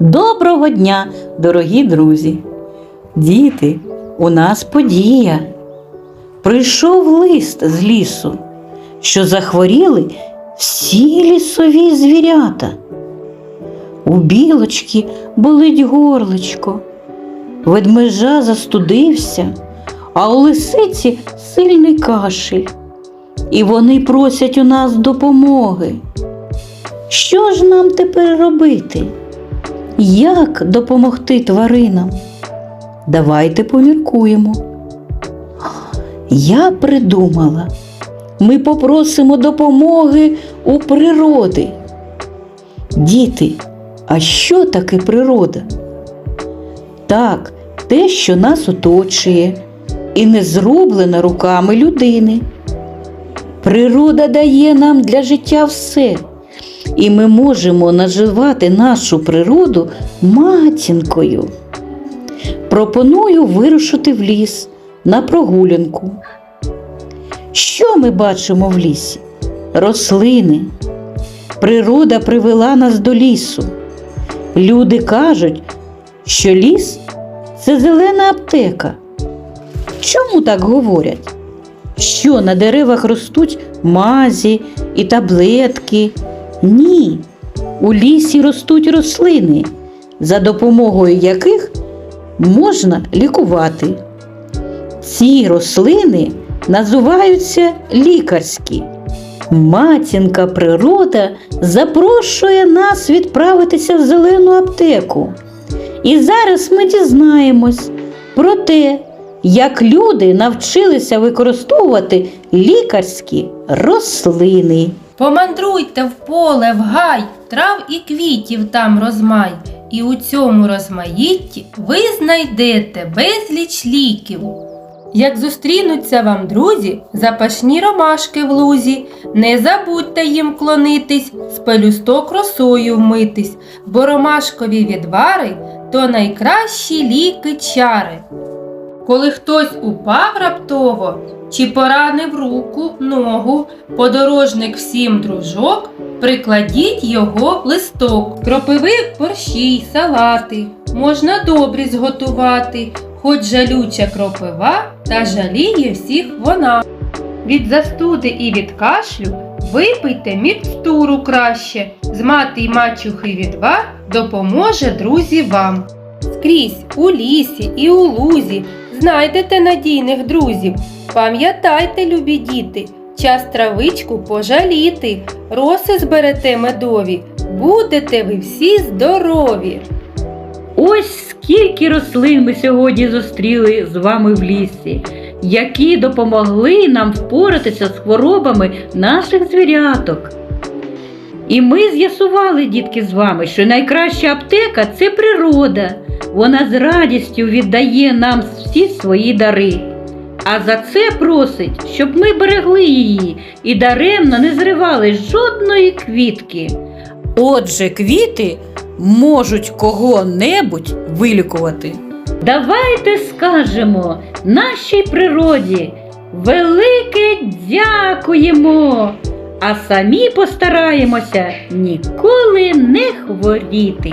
Доброго дня, дорогі друзі! Діти, у нас подія. Прийшов лист з лісу, що захворіли всі лісові звірята. У білочки болить горличко, ведмежа застудився, а у лисиці сильний кашель. І вони просять у нас допомоги. Що ж нам тепер робити? Як допомогти тваринам? Давайте поміркуємо. Я придумала, ми попросимо допомоги у природи. Діти, а що таке природа? Так, те, що нас оточує, і не зроблено руками людини. Природа дає нам для життя все, і ми можемо наживати нашу природу матінкою. Пропоную вирушити в ліс на прогулянку. Що ми бачимо в лісі? Рослини. Природа привела нас до лісу. Люди кажуть, що ліс це зелена аптека. Чому так говорять? Що на деревах ростуть мазі і таблетки? Ні. У лісі ростуть рослини, за допомогою яких можна лікувати. Ці рослини називаються лікарські. Матінка природа запрошує нас відправитися в зелену аптеку. І зараз ми дізнаємось про те, як люди навчилися використовувати лікарські рослини. Помандруйте в поле, в гай, трав і квітів там розмай, і у цьому розмаїтті ви знайдете безліч ліків. Як зустрінуться вам друзі, запашні ромашки в лузі, не забудьте їм клонитись, з пелюсток росою вмитись, бо ромашкові відвари то найкращі ліки чари. Коли хтось упав раптово чи поранив руку, ногу, подорожник всім дружок, прикладіть його листок. Кропиви борщі, салати можна добрі зготувати, хоч жалюча кропива та жаліє всіх вона. Від застуди і від кашлю випийте мікстуру краще, з мати й мачухи відвар допоможе друзі вам. Скрізь у лісі і у лузі знайдете надійних друзів. Пам'ятайте, любі діти, час травичку пожаліти, роси зберете медові, будете ви всі здорові. Ось скільки рослин ми сьогодні зустріли з вами в лісі, які допомогли нам впоратися з хворобами наших звіряток. І ми з'ясували, дітки, з вами, що найкраща аптека це природа. Вона з радістю віддає нам всі свої дари. А за це просить, щоб ми берегли її і даремно не зривали жодної квітки. Отже, квіти можуть кого-небудь вилікувати. Давайте скажемо нашій природі велике дякуємо, а самі постараємося ніколи не хворіти.